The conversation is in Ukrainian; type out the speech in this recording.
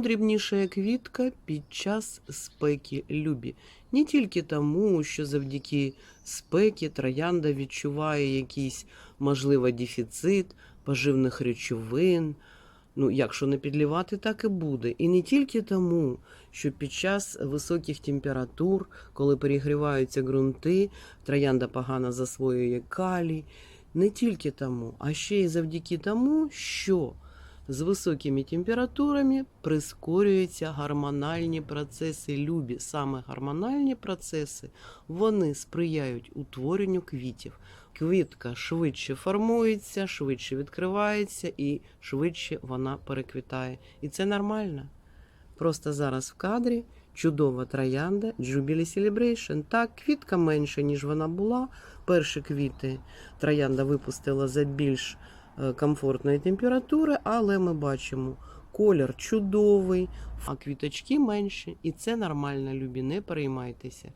Дрібніша квітка під час спеки любі. Не тільки тому, що завдяки спеки троянда відчуває якийсь, можливо, дефіцит поживних речовин. Ну, якщо не підлівати, так і буде. І не тільки тому, що під час високих температур, коли перегріваються ґрунти, троянда погано засвоює калій. Не тільки тому, а ще й завдяки тому, що з високими температурами прискорюються гормональні процеси любі. Саме гормональні процеси вони сприяють утворенню квітів. Квітка швидше формується, швидше відкривається і швидше вона переквітає. І це нормально. Просто зараз в кадрі чудова троянда Jubilee Celebration. Так, квітка менша, ніж вона була. Перші квіти троянда випустила за більш комфортної температури, але ми бачимо колір чудовий, а квіточки менші, і це нормально, любі, не переймайтеся.